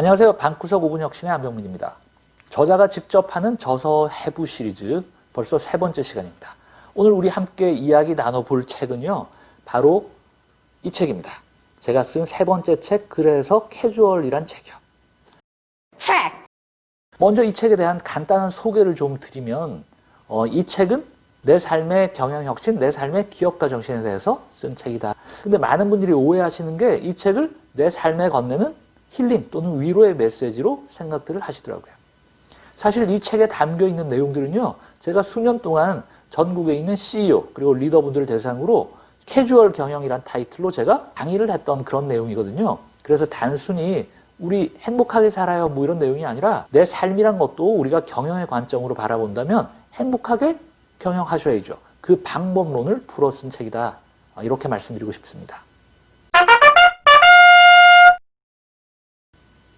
안녕하세요. 방구석 5분 혁신의 안병민입니다. 저자가 직접 하는 저서 해부 시리즈 벌써 세 번째 시간입니다. 오늘 우리 함께 이야기 나눠볼 책은요. 바로 이 책입니다. 제가 쓴 세 번째 책 그래서 캐주얼이란 책이요. 먼저 이 책에 대한 간단한 소개를 좀 드리면 어, 이 책은 내 삶의 경영혁신, 내 삶의 기업가 정신에 대해서 쓴 책이다. 근데 많은 분들이 오해하시는 게 이 책을 내 삶에 건네는 힐링 또는 위로의 메시지로 생각들을 하시더라고요. 사실 이 책에 담겨 있는 내용들은요, 제가 수년 동안 전국에 있는 CEO 그리고 리더분들을 대상으로 캐주얼 경영이란 타이틀로 제가 강의를 했던 그런 내용이거든요. 그래서 단순히 우리 행복하게 살아요 뭐 이런 내용이 아니라 내 삶이란 것도 우리가 경영의 관점으로 바라본다면 행복하게 경영하셔야죠. 그 방법론을 풀어 쓴 책이다. 이렇게 말씀드리고 싶습니다.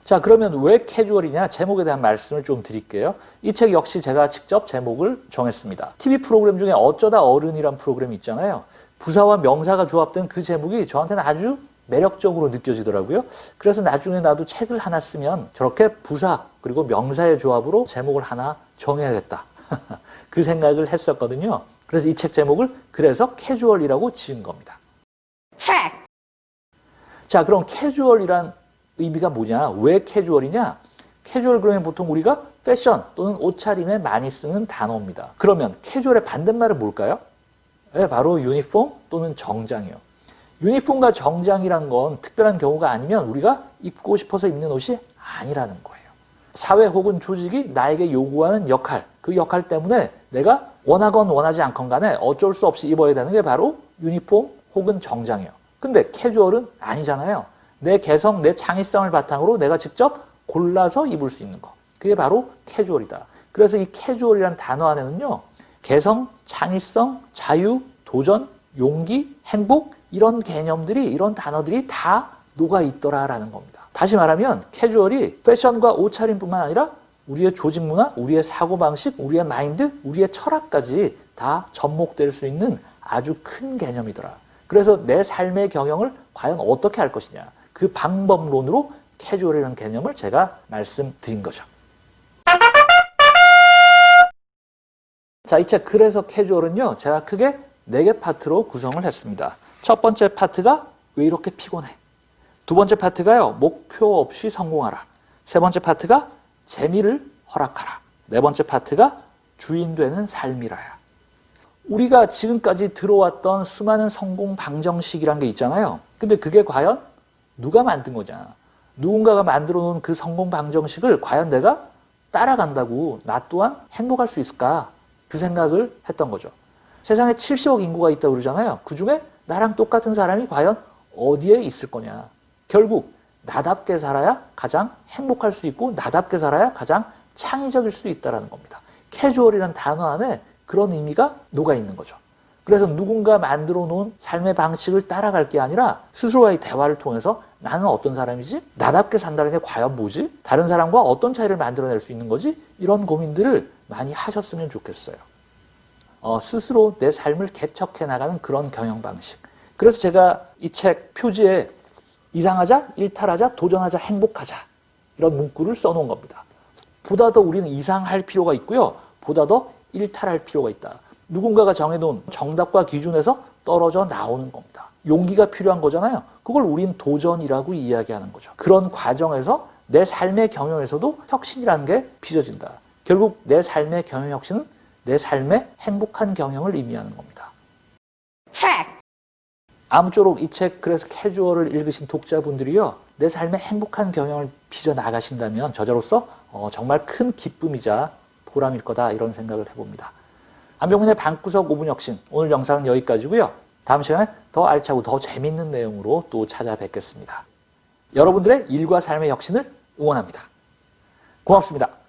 자, 그러면 왜 캐주얼이냐? 제목에 대한 말씀을 좀 드릴게요. 이 책 역시 제가 직접 제목을 정했습니다. TV 프로그램 중에 어쩌다 어른이란 프로그램이 있잖아요. 부사와 명사가 조합된 그 제목이 저한테는 아주 매력적으로 느껴지더라고요. 그래서 나중에 나도 책을 하나 쓰면 저렇게 부사 그리고 명사의 조합으로 제목을 하나 정해야겠다. 그 생각을 했었거든요. 그래서 이 책 제목을 그래서 캐주얼이라고 지은 겁니다. 자, 그럼 캐주얼이란 의미가 뭐냐? 왜 캐주얼이냐? 캐주얼 그러면 보통 우리가 패션 또는 옷차림에 많이 쓰는 단어입니다. 그러면 캐주얼의 반대말은 뭘까요? 네, 바로 유니폼 또는 정장이요. 유니폼과 정장이란 건 특별한 경우가 아니면 우리가 입고 싶어서 입는 옷이 아니라는 거예요. 사회 혹은 조직이 나에게 요구하는 역할, 그 역할 때문에 내가 원하건 원하지 않건 간에 어쩔 수 없이 입어야 되는 게 바로 유니폼 혹은 정장이에요. 근데 캐주얼은 아니잖아요. 내 개성, 내 창의성을 바탕으로 내가 직접 골라서 입을 수 있는 거. 그게 바로 캐주얼이다. 그래서 이 캐주얼이라는 단어 안에는요. 개성, 창의성, 자유, 도전, 용기, 행복 이런 개념들이 이런 단어들이 다 녹아 있더라라는 겁니다. 다시 말하면 캐주얼이 패션과 옷차림뿐만 아니라 우리의 조직 문화, 우리의 사고 방식, 우리의 마인드, 우리의 철학까지 다 접목될 수 있는 아주 큰 개념이더라. 그래서 내 삶의 경영을 과연 어떻게 할 것이냐. 그 방법론으로 캐주얼이라는 개념을 제가 말씀드린 거죠. 자, 이 책 그래서 캐주얼은요. 제가 크게 네 개 파트로 구성을 했습니다. 첫 번째 파트가 왜 이렇게 피곤해? 두 번째 파트가요. 목표 없이 성공하라. 세 번째 파트가 재미를 허락하라. 네 번째 파트가 주인 되는 삶이라야. 우리가 지금까지 들어왔던 수많은 성공 방정식이란 게 있잖아요. 근데 그게 과연 누가 만든 거냐? 누군가가 만들어 놓은 그 성공 방정식을 과연 내가 따라간다고 나 또한 행복할 수 있을까? 그 생각을 했던 거죠. 세상에 70억 인구가 있다고 그러잖아요. 그 중에 나랑 똑같은 사람이 과연 어디에 있을 거냐? 결국 나답게 살아야 가장 행복할 수 있고 나답게 살아야 가장 창의적일 수 있다라는 겁니다. 캐주얼이라는 단어 안에 그런 의미가 녹아 있는 거죠. 그래서 누군가 만들어 놓은 삶의 방식을 따라갈 게 아니라 스스로와의 대화를 통해서 나는 어떤 사람이지? 나답게 산다는 게 과연 뭐지? 다른 사람과 어떤 차이를 만들어낼 수 있는 거지? 이런 고민들을 많이 하셨으면 좋겠어요. 어, 스스로 내 삶을 개척해 나가는 그런 경영 방식. 그래서 제가 이 책 표지에 이상하자, 일탈하자, 도전하자, 행복하자 이런 문구를 써놓은 겁니다. 보다 더 우리는 이상할 필요가 있고요. 보다 더 일탈할 필요가 있다. 누군가가 정해놓은 정답과 기준에서 떨어져 나오는 겁니다. 용기가 필요한 거잖아요. 그걸 우린 도전이라고 이야기하는 거죠. 그런 과정에서 내 삶의 경영에서도 혁신이라는 게 빚어진다. 결국 내 삶의 경영 혁신은 내 삶의 행복한 경영을 의미하는 겁니다. 아무쪼록 이 책 그래서 캐주얼을 읽으신 독자분들이요. 내 삶의 행복한 경영을 빚어 나가신다면 저자로서 어, 정말 큰 기쁨이자 보람일 거다 이런 생각을 해봅니다. 안병문의 방구석 5분 혁신 오늘 영상은 여기까지고요. 다음 시간에 더 알차고 더 재밌는 내용으로 또 찾아뵙겠습니다. 여러분들의 일과 삶의 혁신을 응원합니다. 고맙습니다.